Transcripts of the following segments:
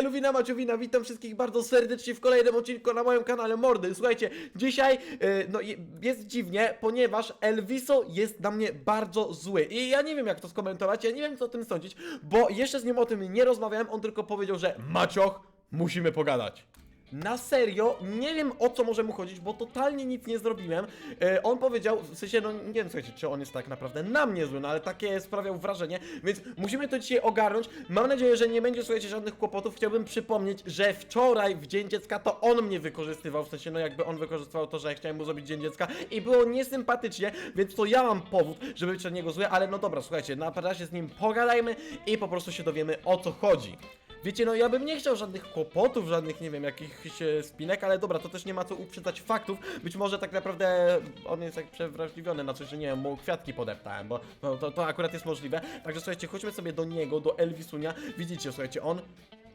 Elwina Maciowina, witam wszystkich bardzo serdecznie w kolejnym odcinku na moim kanale Mordy. Słuchajcie, dzisiaj e, no, je- jest dziwnie, ponieważ Elviso jest na mnie bardzo zły i ja nie wiem jak to skomentować, ja nie wiem co o tym sądzić, bo jeszcze z nim o tym nie rozmawiałem, on tylko powiedział, że Macioch, musimy pogadać. Na serio, nie wiem o co może mu chodzić, bo totalnie nic nie zrobiłem. E, on powiedział, w sensie, no nie wiem, słuchajcie, czy on jest tak naprawdę na mnie zły, no ale takie sprawiał wrażenie, więc musimy to dzisiaj ogarnąć. Mam nadzieję, że nie będzie, słuchajcie, żadnych kłopotów. Chciałbym przypomnieć, że wczoraj w Dzień Dziecka to on mnie wykorzystywał, w sensie, no jakby on wykorzystywał to, że ja chciałem mu zrobić Dzień Dziecka i było niesympatycznie, więc to ja mam powód, żeby być na niego zły, ale no dobra, słuchajcie, na razie z nim pogadajmy i po prostu się dowiemy o co chodzi. Wiecie, no ja bym nie chciał żadnych kłopotów, żadnych, nie wiem, jakichś e, spinek, ale dobra, to też nie ma co uprzedzać faktów. Być może tak naprawdę on jest jak przewrażliwiony na coś, że nie wiem, mu kwiatki podeptałem, bo no, to, to akurat jest możliwe. Także słuchajcie, chodźmy sobie do niego, do Elvisunia. Widzicie, słuchajcie, on,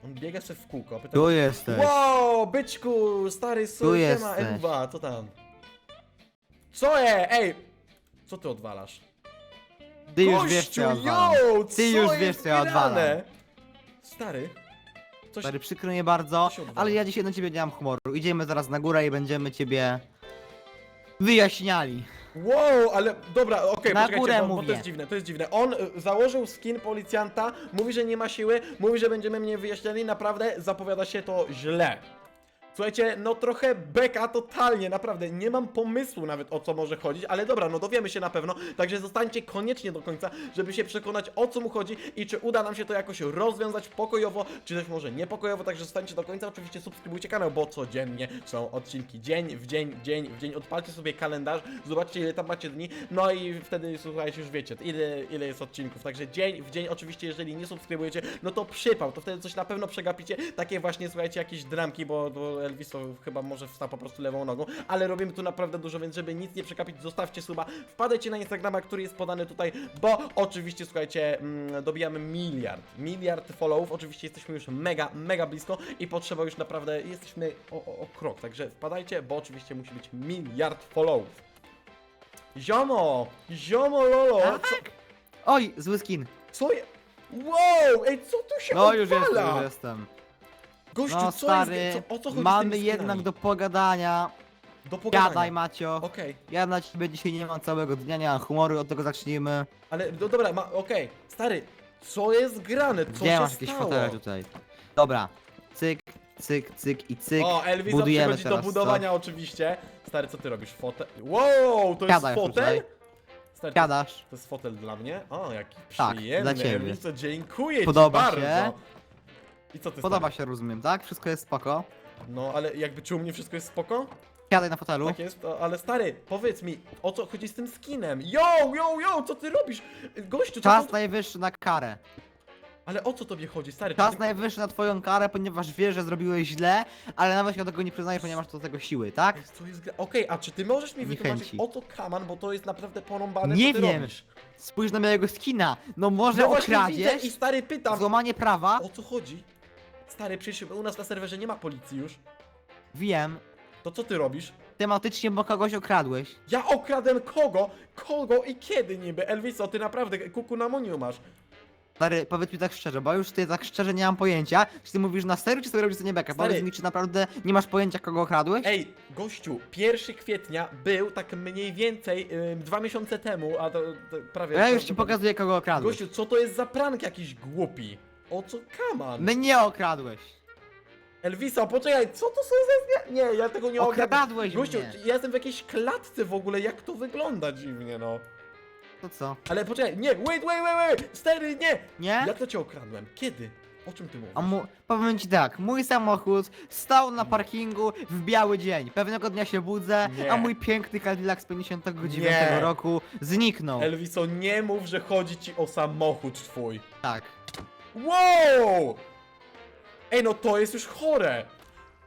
on biega sobie w kółko. Pytam, Tu jesteś. Wow, byczku, stary Tu sól, siema, jesteś. Co tam? Co je? Ej! Co ty odwalasz? Ty już wiesz co ja Gościu, odwalam. yo, Ty już wiesz, jest co ja odwalam. Stary, coś... Stary, przykro mnie bardzo, odwala? ale ja dzisiaj na ciebie nie mam humoru. Idziemy zaraz na górę i będziemy ciebie wyjaśniali. Wow, ale dobra, okej, Na poczekajcie, górę bo, bo to mówię. jest dziwne, to jest dziwne. On y, założył skin policjanta, mówi, że nie ma siły, mówi, że będziemy mnie wyjaśniali, naprawdę zapowiada się to źle. Słuchajcie, no trochę beka totalnie, naprawdę, nie mam pomysłu nawet o co może chodzić, ale dobra, no dowiemy się na pewno, także zostańcie koniecznie do końca, żeby się przekonać o co mu chodzi i czy uda nam się to jakoś rozwiązać pokojowo, czy też może niepokojowo, także zostańcie do końca, oczywiście subskrybujcie kanał, bo codziennie są odcinki, dzień w dzień, dzień w dzień, odpalcie sobie kalendarz, zobaczcie ile tam macie dni, no i wtedy słuchajcie, już wiecie, ile, ile jest odcinków, także dzień w dzień, oczywiście jeżeli nie subskrybujecie, no to przypał, to wtedy coś na pewno przegapicie, takie właśnie, słuchajcie, jakieś dramki, bo, bo Elviso chyba może wstał po prostu lewą nogą, ale robimy tu naprawdę dużo, więc żeby nic nie przekapić, zostawcie suba, wpadajcie na Instagrama, który jest podany tutaj, bo oczywiście, słuchajcie, mm, dobijamy miliard, miliard followów, oczywiście jesteśmy już mega, mega blisko i potrzeba już naprawdę, jesteśmy o, o, o krok, także wpadajcie, bo oczywiście musi być miliard followów. Ziomo! Ziomo Lolo! Co, Oj, zły skin. co je... Wow! Ej, co tu się No już jestem, już jestem. Gościu, No co stary, jest... Co, o co chodzi z mamy tymi jednak skinami? do pogadania. do pogadania. Gadaj Macio. Okej, Ja na ciebie dzisiaj nie mam całego dnia, nie mam humoru, od tego zacznijmy. ale do, dobra, ma, okej. Stary, co jest grane? Co Gdzie się masz jakieś stało? fotele tutaj? Dobra. Cyk, cyk, cyk i cyk. O, Elvisa Budujemy przychodzi do teraz, budowania oczywiście. Stary, co ty robisz? Fotel? Wow, to jest fotel? tutaj. Stary, to, Siadasz. to jest fotel dla mnie? O, jaki Tak, przyjemny. dla ciebie. Elviso, dziękuję Podoba ci się? I co ty Podoba stary? się, rozumiem, tak? Wszystko jest spoko. No, ale jakby czy u mnie wszystko jest spoko? Siadaj na fotelu. Tak jest, to, ale stary, powiedz mi, o co chodzi z tym skinem? Yo, yo, yo, co ty robisz? Gościu, co Czas to... najwyższy na karę. Ale o co tobie chodzi, stary? Czas najwyższy na twoją karę, ponieważ wiesz, że zrobiłeś źle, ale nawet się do tego nie przyznajesz, ponieważ do tego siły, tak? Ej, Co jest gra... Okej, a czy ty możesz mi Nie wytłumaczyć chęci. o co kaman, bo to jest naprawdę porąbane, Nie co ty wiem. robisz? Spójrz na mojego skina. No może No właśnie widzę okradziesz, i stary pytam, złamanie prawa, o co chodzi? Stary, przecież u nas na serwerze nie ma policji już. wiem, To co ty robisz? tematycznie, bo kogoś okradłeś. Ja okradłem kogo? Kogo i kiedy niby? Elviso, ty naprawdę kuku na muniu masz. Stary, powiedz mi tak szczerze, bo już ty tak szczerze nie mam pojęcia, czy ty mówisz na serio, czy sobie robisz to nie beka? Stary. Powiedz mi, czy naprawdę nie masz pojęcia, kogo okradłeś? Ej, gościu, 1 kwietnia był tak mniej więcej ym, dwa miesiące temu, a to, to prawie... ja już ci pokazuję, kogo okradłeś. Gościu, co to jest za prank jakiś głupi? O co kaman? Mnie okradłeś. Elvisa, poczekaj, co to są za znia... Nie, ja tego nie ogarnę. Okradłeś Gościu, mnie. ja jestem w jakiejś klatce w ogóle, jak to wygląda dziwnie, no. To co? Ale poczekaj, nie, wait, wait, wait, wait, stary, nie! Nie? Jak to cię okradłem? Kiedy? O czym ty mówisz? A mu, powiem ci tak, mój samochód stał na parkingu w biały dzień. Pewnego dnia się budzę, Nie. a mój piękny Cadillac z 59 Nie. roku zniknął. Elviso, nie mów, że chodzi ci o samochód twój. Tak. Wow! Ej, no to jest już chore!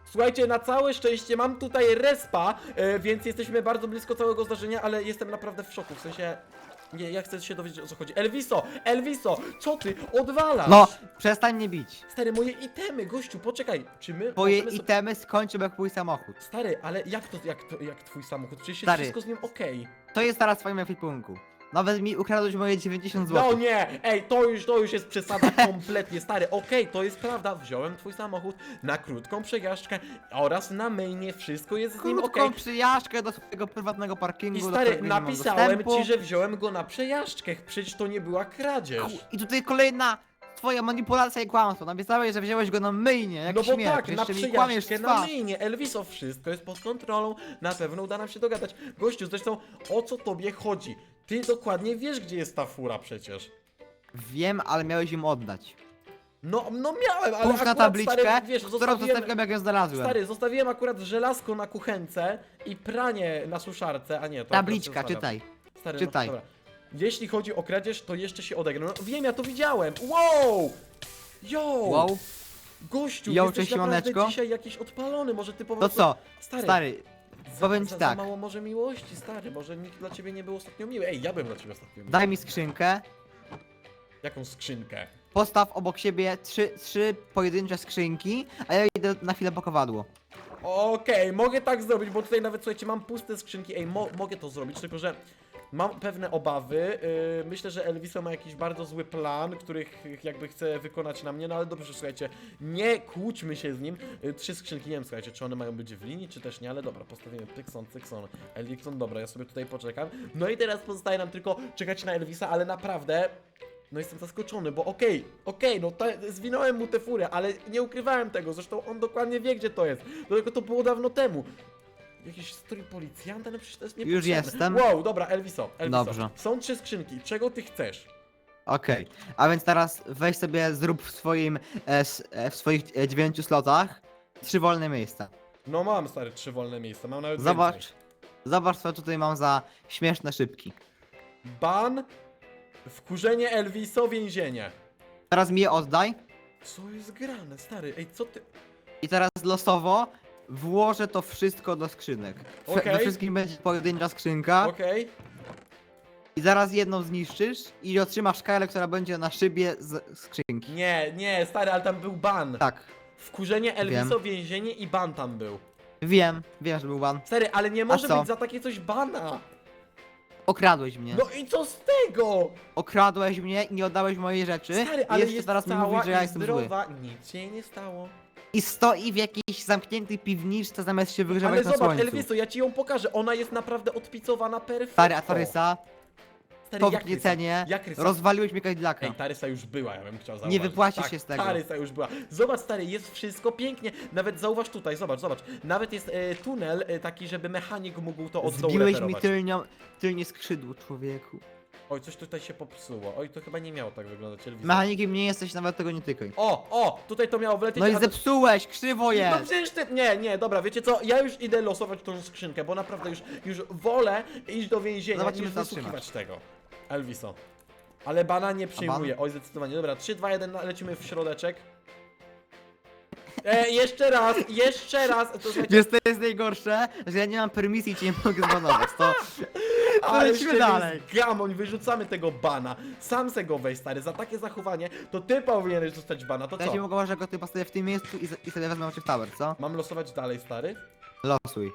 Słuchajcie, na całe szczęście mam tutaj respa, e, więc jesteśmy bardzo blisko całego zdarzenia, ale jestem naprawdę w szoku, w sensie... Nie, ja chcę się dowiedzieć o co chodzi. Elviso! Elviso! Co ty? Odwalasz! No, przestań mnie bić. Stary, moje itemy, gościu, poczekaj, czy my Twoje możemy sobie- itemy skończą jak mój samochód. Stary, ale jak to, jak to, jak twój samochód? Przecież jest Stary. wszystko z nim okej. To jest teraz w twoim ekwipunku. Nawet mi ukradłeś moje 90 No zł. nie, ej, to już, to już jest przesada kompletnie, stary, okej, to jest prawda, wziąłem twój samochód na krótką przejażdżkę oraz na myjnie, wszystko jest z nim okej. Krótką przyjażdżkę do swojego prywatnego parkingu. I do stary, którego nie mam napisałem dostępu. ci, że wziąłem go na przejażdżkę, przecież to nie była kradzież. I tutaj kolejna twoja manipulacja i kłamstwo. Napisałeś, że wziąłeś go na myjnie, jak No bo śmiech. tak, na Jeszcze mi kłamiesz na twarz. myjnie, Elviso, wszystko jest pod kontrolą, na pewno uda nam się dogadać. Gościu, zresztą, o co tobie chodzi? Ty dokładnie wiesz, gdzie jest ta fura przecież. Wiem, ale miałeś im oddać. No, no miałem, ale Puść na akurat, tabliczkę, stary, wiesz, którą zostawiłem... zostawiłem jak ją znalazłem. Stary, zostawiłem akurat żelazko na kuchence i pranie na suszarce, a nie, to Tabliczka, akurat czytaj. Stary, czytaj. No, dobra. Jeśli chodzi o kradzież, to jeszcze się odegnę. No wiem, ja to widziałem. Wow! Yo! Wow, Gościu, Yo, jesteś cześć, naprawdę dzisiaj jakiś odpalony, może ty po to prostu... co? Stary, Stary, za, powiem ci za, tak. za mało może miłości, stary, może nikt dla ciebie nie był ostatnio miły. Ej, ja byłem dla ciebie ostatnio miły. daj mi skrzynkę. Jaką skrzynkę? Postaw obok siebie trzy, trzy pojedyncze skrzynki, a ja idę na chwilę po kowadło. Okej, mogę tak zrobić, bo tutaj nawet, słuchajcie, mam puste skrzynki. Ej, mo mogę to zrobić, tylko że mam pewne obawy. Yy, myślę, że Elviso ma jakiś bardzo zły plan, który ch jakby chce wykonać na mnie, no ale dobrze, słuchajcie, nie kłóćmy się z nim. Yy, trzy skrzynki, nie wiem, słuchajcie, czy one mają być w linii, czy też nie, ale dobra, postawimy Tykson, Tykson, Elvikson, dobra, ja sobie tutaj poczekam. No i teraz pozostaje nam tylko czekać na Elvisa, ale naprawdę... No jestem zaskoczony, bo okej, okej, no ta, zwinąłem mu tę furę, ale nie ukrywałem tego, zresztą on dokładnie wie, gdzie to jest. Tylko to było dawno temu. Jakiś strój policjanta, no przecież to jest Już niepotrzebne. jestem. Wow, dobra, Elviso, Elviso. Dobrze. Są trzy skrzynki, czego ty chcesz? Okej, a więc teraz weź sobie, zrób w swoim, e, s- e, w swoich e, dziewięciu slotach trzy wolne miejsca. No mam, stary, trzy wolne miejsca, mam nawet Zobacz, zobacz co tutaj mam za śmieszne szybki. Ban, wkurzenie Elviso, więzienie. Teraz mi je oddaj Co jest grane, stary? Ej, co ty... i teraz losowo włożę to wszystko do skrzynek. F- Okej. We wszystkim będzie pojedyncza skrzynka Okej? i zaraz jedną zniszczysz i otrzymasz karę, która będzie na szybie z skrzynki. Nie, nie, stary, ale tam był ban. Tak, Wkurzenie Elviso, więzienie i ban tam był. wiem, wiem, że był ban. Stary, ale nie może co? być za takie coś bana. Okradłeś mnie. No i co z tego? Okradłeś mnie i nie oddałeś mojej rzeczy. Stary, I ale jeszcze jest teraz mi cała mówisz, że ja i jestem zły. zdrowa, nic się nie stało. I stoi w jakiejś zamkniętej piwniczce zamiast się wygrzewać Ale na zobacz, słońcu. Elviso, ja ci ją pokażę, ona jest naprawdę odpicowana perfekto. Stary, a Tarysa, Stary, po jak rysa? Jak rysa? rozwaliłeś mi Cadillaca. Ej, Tarysa już była, ja bym chciał zauważyć. wypłacisz tak, się z tego. Tarysa już była. Zobacz, stary, jest wszystko pięknie. Nawet zauważ tutaj, zobacz, zobacz. Nawet jest e, tunel e, taki, żeby mechanik mógł to od dołu Zbiłeś mi reperować. tylnią, tylnie skrzydło, człowieku. Oj, coś tutaj się popsuło. Oj, to chyba nie miało tak wyglądać, Elviso. Mechanikiem nie jesteś, nawet tego nie tykaj. O, o, tutaj to miało wlecieć. No i a zepsułeś, krzywo No jest! przecież ty... Nie, nie, dobra, wiecie co? Ja już idę losować tą skrzynkę, bo naprawdę już, już wolę iść do więzienia Zobaczymy, niż co wysłuchiwać tego. Elviso. Ale bana nie przyjmuje. Oj, zdecydowanie. Dobra, 3, 2, 1, lecimy w środeczek. E, jeszcze raz, jeszcze raz. To słuchajcie, Wiesz, to jest najgorsze, że ja nie mam permisji i cię nie mogę zbanować, to... ale lecimy dalej. jest Gamoń, wyrzucamy tego bana. Sam se go weź, stary. Za takie zachowanie, to ty powinieneś dostać bana. To Ja ci co? mogę że go ty postawię w tym miejscu i, z- i sobie wezmę cię w tower, co? Mam losować dalej, stary? Losuj.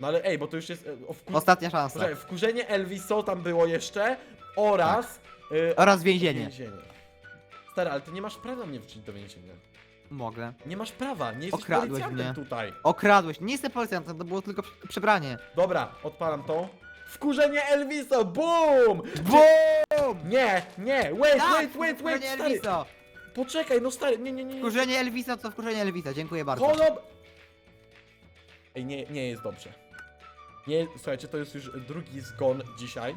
No ale ej, bo to już jest... e, O, wkur... Ostatnia szansa. Poczekaj, wkurzenie Elviso tam było jeszcze oraz... y, Oraz więzienie. więzienie. Stary, ale ty nie masz prawa mnie wrzucić do więzienia. Mogę. Nie masz prawa, nie jesteś Okradłeś policjantem mnie. tutaj. Okradłeś. Nie jestem policjantem, to było tylko prze- przebranie. Dobra, odpalam to. Wkurzenie Elviso, boom! BOOM! Nie, nie, wait, Tak, wait, wait, wait, wkurzenie stary. Elvisa! Poczekaj, no stary, nie, nie, nie. nie. Wkurzenie Elvisa to wkurzenie Elvisa, dziękuję bardzo. Kolob... Ej, nie, nie jest dobrze. Nie, słuchajcie, to jest już drugi zgon dzisiaj.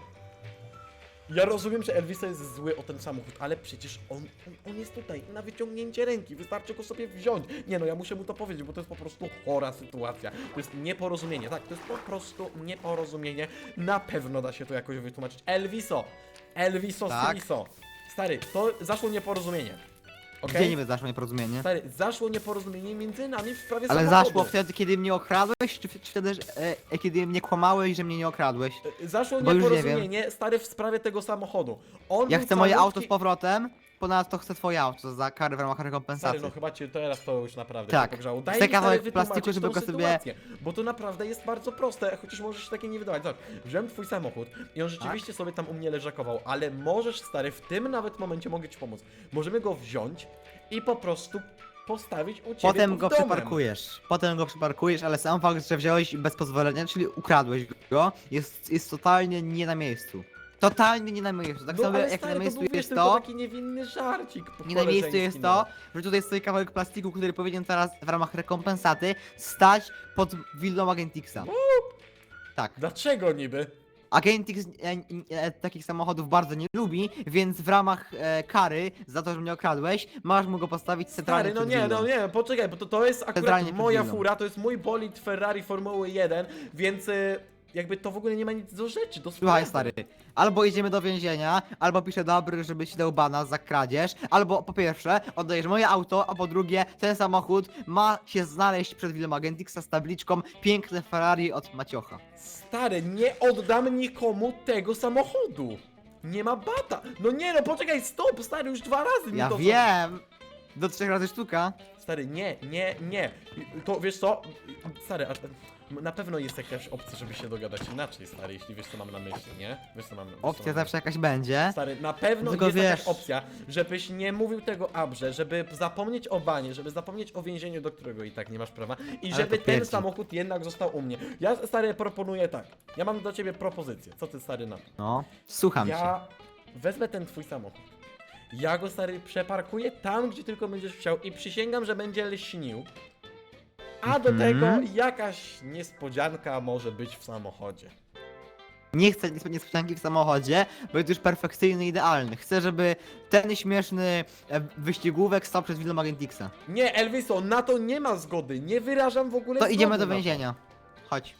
Ja rozumiem, że Elvisa jest zły o ten samochód, ale przecież on, on, on jest tutaj na wyciągnięcie ręki, wystarczy go sobie wziąć. Nie no, ja muszę mu to powiedzieć, bo to jest po prostu chora sytuacja. To jest nieporozumienie, tak, to jest po prostu nieporozumienie. Na pewno da się to jakoś wytłumaczyć. Elviso, Elviso, Tak. Stary, to zaszło nieporozumienie. Okej? Gdzie niby zaszło nieporozumienie? Stary, zaszło nieporozumienie między nami w sprawie Ale samochodu. zaszło wtedy, kiedy mnie okradłeś, czy, czy wtedy, że- e, kiedy mnie kłamałeś, że mnie nie okradłeś? E, Zaszło Bo już nie nieporozumienie, stary, w sprawie tego samochodu. On Ja był chcę moje auto z powrotem ponadto chcę twoje auto za karę w ramach Stary, rekompensaty. no chyba cię teraz to już naprawdę Tak. pogrzało. Daj Chcę mi stary wytłumaczyć plastiku, żeby tą go sobie- sytuację, Bo to naprawdę jest bardzo proste, chociaż możesz się takie nie wydawać. Zobacz, wziąłem twój samochód i on rzeczywiście Tak. sobie tam u mnie leżakował, ale możesz, stary, w tym nawet momencie mogę ci pomóc. Możemy go wziąć i po prostu postawić u ciebie Potem pod go domem. przyparkujesz. Potem go przyparkujesz, ale sam fakt, że wziąłeś bez pozwolenia, czyli ukradłeś go, jest, jest totalnie nie na miejscu. Totalnie nie na miejscu. Tak no, samo jak stary, na miejscu wiesz, jest tylko to, taki niewinny żarcik nie na miejscu jest koleżeński, to, no. że tutaj stoi kawałek plastiku, który powinien teraz w ramach rekompensaty stać pod willą Agentixa. Tak. Dlaczego niby? Agentix e, e, takich samochodów bardzo nie lubi, więc w ramach e, kary za to, że mnie okradłeś, masz mu go postawić centralnie Stary, no przed nie, willą. no nie, poczekaj, bo to, to jest akurat Centralnie przed moja willą. fura, to jest mój bolid Ferrari Formuły 1, więc y, jakby to w ogóle nie ma nic do rzeczy, do Słuchaj stary, albo idziemy do więzienia, albo piszę dobry, żeby ci dał bana za kradzież, albo po pierwsze oddajesz moje auto, a po drugie ten samochód ma się znaleźć przed willą Agentixa z tabliczką piękne Ferrari od Maciocha. Stary, nie oddam nikomu tego samochodu. Nie ma bata. No nie, no poczekaj, stop, stary, już dwa razy mi Ja to wiem! Do trzech razy sztuka. Stary, nie, nie, nie. To wiesz co? Stary, a, na pewno jest jakaś opcja, żeby się dogadać inaczej, stary, jeśli wiesz co mam na myśli, nie? Wiesz co mam wiesz, co Opcja mam na zawsze jakaś będzie. Stary, na pewno Tylko jest wiesz- jakaś opcja, żebyś nie mówił tego Abrze, żeby zapomnieć o banie, żeby zapomnieć o więzieniu, do którego i tak nie masz prawa i Ale żeby to ten pierdzi. samochód jednak został u mnie. Ja, stary, proponuję tak. Ja mam do ciebie propozycję. Co ty, stary, na to? No, słucham cię. Ja wezmę ten twój samochód. Ja go, stary, przeparkuję tam, gdzie tylko będziesz chciał i przysięgam, że będzie lśnił. A do Mhm. tego jakaś niespodzianka może być w samochodzie. Nie chcę niespodzianki w samochodzie, bo jest już perfekcyjny, idealny. Chcę, żeby ten śmieszny e, wyścigówek stał przed willą Agentixa. Nie, Elviso, na to nie ma zgody. Nie wyrażam w ogóle To zgody idziemy na do to. więzienia. Chodź.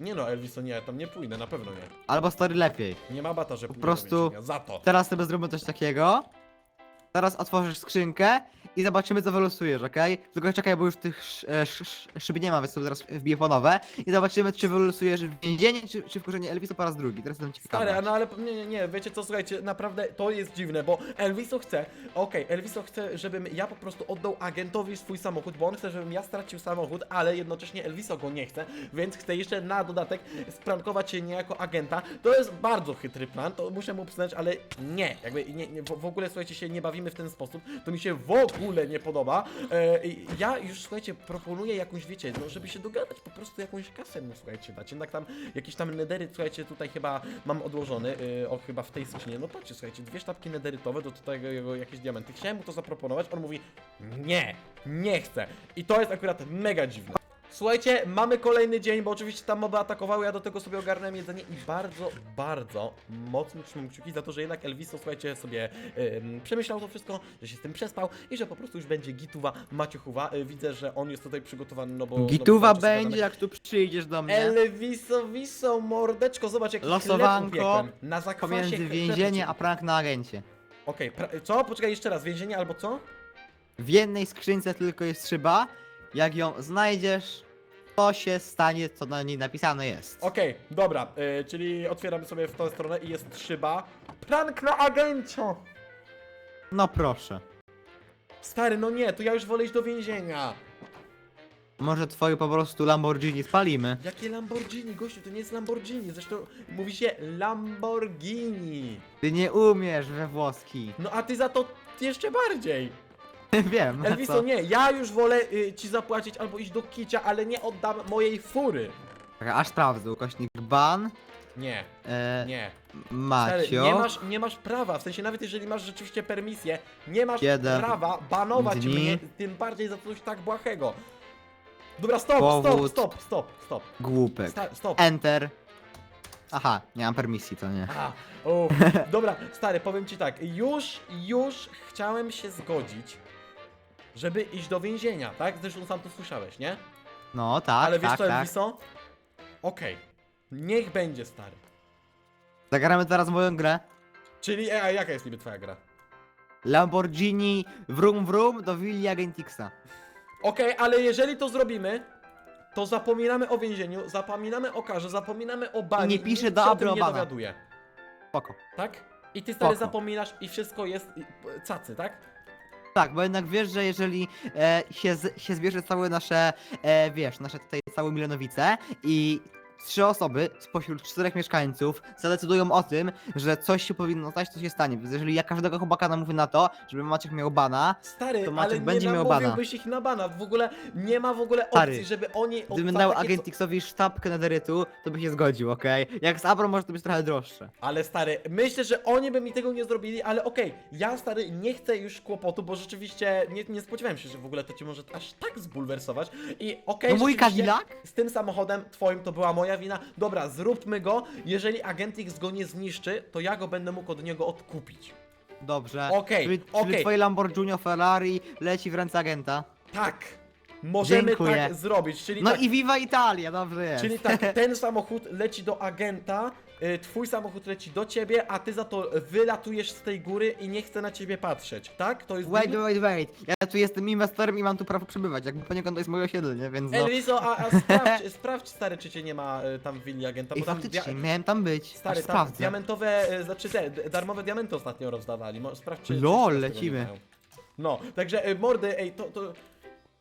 Nie no, Elviso, nie, tam nie pójdę, na pewno nie. Albo story lepiej. Nie ma bata, że pójdę prostu- do więzienia. Za to. Teraz sobie zróbmy coś takiego. Teraz otworzysz skrzynkę i zobaczymy co wylosujesz, okej? Tylko czekaj, bo już tych sz, e, sz, sz, szyb nie ma, więc sobie zaraz wbiję po nowe. I zobaczymy, czy wylosujesz więzienie, czy, czy wkurzenie Elviso po raz drugi. Teraz jestem ciekawy. Stary, a no ale nie, nie, nie, wiecie co, słuchajcie, naprawdę to jest dziwne, bo Elviso chce, okej, Elviso chce, żebym ja po prostu oddał agentowi swój samochód, bo on chce, żebym ja stracił samochód, ale jednocześnie Elviso go nie chce, więc chce jeszcze na dodatek sprankować się niejako agenta. To jest bardzo chytry plan, to muszę mu przyznać, ale nie, jakby nie, nie, w w ogóle, słuchajcie, się nie bawimy w ten sposób, to mi się w ogóle nie podoba. E, ja już, słuchajcie, proponuję jakąś, wiecie, no żeby się dogadać, po prostu jakąś kasę mu, słuchajcie, dać, jednak tam jakieś tam nedery, słuchajcie, tutaj chyba mam odłożony, y, o chyba w tej skrzynie, no patrzcie, słuchajcie, dwie sztabki nederytowe, do tego jakieś diamenty. Chciałem mu to zaproponować, on mówi, nie, nie chcę. I to jest akurat mega dziwne. Słuchajcie, mamy kolejny dzień, bo oczywiście tam moby atakowały, ja do tego sobie ogarnąłem jedzenie i bardzo, bardzo mocno trzymam kciuki za to, że jednak Elviso, słuchajcie, sobie ym, przemyślał to wszystko, że się z tym przespał i że po prostu już będzie gituwa, maciuchuwa. Y, widzę, że on jest tutaj przygotowany, no bo... no bo Gituwa czas będzie, jak tu przyjdziesz do mnie. Elviso, wiso, mordeczko, zobacz jaki Losowanko. Na zakwasie Pomiędzy więzienie a prank na agencie. Okej, pra- co? Poczekaj jeszcze raz, więzienie albo co? W jednej skrzynce tylko jest szyba. Jak ją znajdziesz, to się stanie, co na niej napisane jest. Okej, dobra, y, czyli otwieram sobie w tę stronę i jest szyba. Prank na agencio! No proszę. Stary, no nie, to ja już wolę iść do więzienia. Może twoje po prostu Lamborghini spalimy. Jakie Lamborghini, gościu, to nie jest Lamborghini, zresztą mówi się Lamborghini. Ty nie umiesz we włoski. No a ty za to jeszcze bardziej. Wiem, Elviso, co? nie, ja już wolę y, ci zapłacić albo iść do kicia, ale nie oddam mojej fury. Czekaj, Aż sprawdzę, ukośnik ban, Nie, e, nie. Stary, Macio, nie masz, nie masz prawa, w sensie nawet jeżeli masz rzeczywiście permisję, nie masz Jeden prawa banować dni. mnie, tym bardziej za coś tak błahego. Dobra, stop, stop, Powód. stop, stop, stop, głupek. Sta stop. Enter. Aha, nie mam permisji, to nie. Uff. Dobra, stary, powiem ci tak, już, już chciałem się zgodzić, żeby iść do więzienia, tak? Zresztą sam to słyszałeś, nie? No tak, Ale wiesz tak, co, tak. Elviso? Okej, niech będzie, stary. Zagramy teraz moją grę. Czyli, e, a jaka jest niby twoja gra? Lamborghini wrum wrum do willi Agentixa. Okej, ale jeżeli to zrobimy, to zapominamy o więzieniu, zapominamy o karze, zapominamy o bani. I nie pisze nikt do się o tym nie dowiaduje. Spoko. Tak? I ty stary Spoko. zapominasz i wszystko jest cacy, tak? Tak, bo jednak wiesz, że jeżeli e, się, z, się zbierze całe nasze, e, wiesz, nasze tutaj całe Milionowice i trzy osoby spośród czterech mieszkańców zadecydują o tym, że coś się powinno stać, to się stanie. Więc jeżeli ja każdego chłopaka namówię na to, żeby Maciek miał bana, Stary, To Maciek ale nie będzie miał bana. namówiłbyś ich na bana. W ogóle nie ma w ogóle opcji, Stary, żeby oni... gdybym dał takie co- Agentixowi sztabkę nederytu, to by się zgodził, okej? Jak z Abro może to być trochę droższe. Ale stary, myślę, że oni by mi tego nie zrobili, ale okej, ja stary nie chcę już kłopotu, bo rzeczywiście nie, nie spodziewałem się, że w ogóle to cię może aż tak zbulwersować. I okej, No mój rzeczywiście Cadillac? Z tym samochodem twoim to była moja wina. Dobra, zróbmy go. Jeżeli Agentix go nie zniszczy, to ja go będę mógł od niego odkupić. Dobrze. Okej, czyli, czyli okej. twoje Lamborghini Ferrari leci w ręce agenta. Tak, możemy Dziękuję. tak zrobić, czyli No tak, i Viva Italia, dobrze jest. Czyli tak, ten samochód leci do agenta, y, twój samochód leci do ciebie, a ty za to wylatujesz z tej góry i nie chce na ciebie patrzeć, tak? To jest Wait, deal? wait, wait. Ja tu jestem inwestorem i mam tu prawo przebywać. Jakby poniekąd to jest moje osiedle, nie? Więc no. Elviso, a, a sprawdź, sprawdź stary, czy cię nie ma y, tam w willi agenta, I bo tam faktycznie, dia- miałem tam być. Stary, Aż tam sprawdzę. diamentowe, y, znaczy te, d- darmowe diamenty ostatnio rozdawali, Mo- sprawdź czy... czy Lol, teraz tego lecimy. mają. No, także y, mordy, ej, to... to...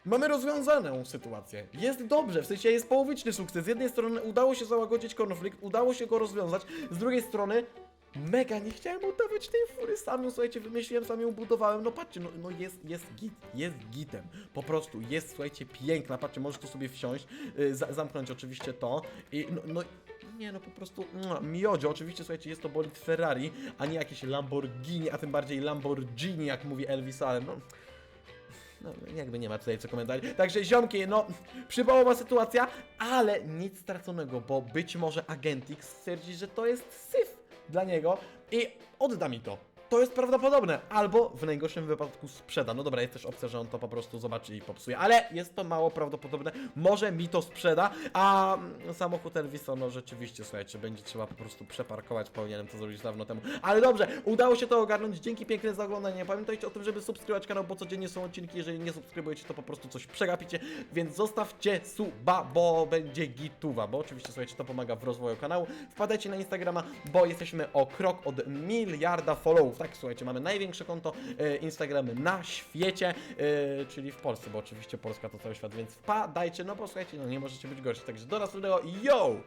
Mamy rozwiązaną sytuację. Jest dobrze, w sensie jest połowiczny sukces. Z jednej strony udało się załagodzić konflikt, udało się go rozwiązać, z drugiej strony mega nie chciałem oddawać tej fury sam ją, słuchajcie, wymyśliłem, sam ją budowałem. No patrzcie, no, no jest, jest git, jest gitem. Po prostu jest, słuchajcie, piękna. Patrzcie, możesz tu sobie wsiąść, y, za, zamknąć oczywiście to i no, no nie no po prostu mua, miodzio, oczywiście słuchajcie jest to bolid Ferrari, a nie jakieś Lamborghini, a tym bardziej Lamborghini jak mówi Elvis, ale no no, jakby nie ma tutaj co komentować. Także ziomki, no, przypałowa sytuacja, ale nic straconego, bo być może Agentix stwierdzi, że to jest syf dla niego i odda mi to. To jest prawdopodobne, albo w najgorszym wypadku sprzeda. No dobra, jest też opcja, że on to po prostu zobaczy i popsuje, ale jest to mało prawdopodobne. Może mi to sprzeda, a mm, samochód Elvisa, no rzeczywiście, słuchajcie, będzie trzeba po prostu przeparkować. Powinienem to zrobić dawno temu. Ale dobrze, udało się to ogarnąć. Dzięki piękne za oglądanie. Pamiętajcie o tym, żeby subskrybować kanał, bo codziennie są odcinki. Jeżeli nie subskrybujecie, to po prostu coś przegapicie, więc zostawcie suba, bo będzie gituwa. Bo oczywiście, słuchajcie, to pomaga w rozwoju kanału. Wpadajcie na Instagrama, bo jesteśmy o krok od miliarda followów. Tak, słuchajcie, mamy największe konto e, Instagramy na świecie, e, czyli w Polsce, bo oczywiście Polska to cały świat, więc wpadajcie, no bo słuchajcie, no nie możecie być gorsi. Także do następnego, yo!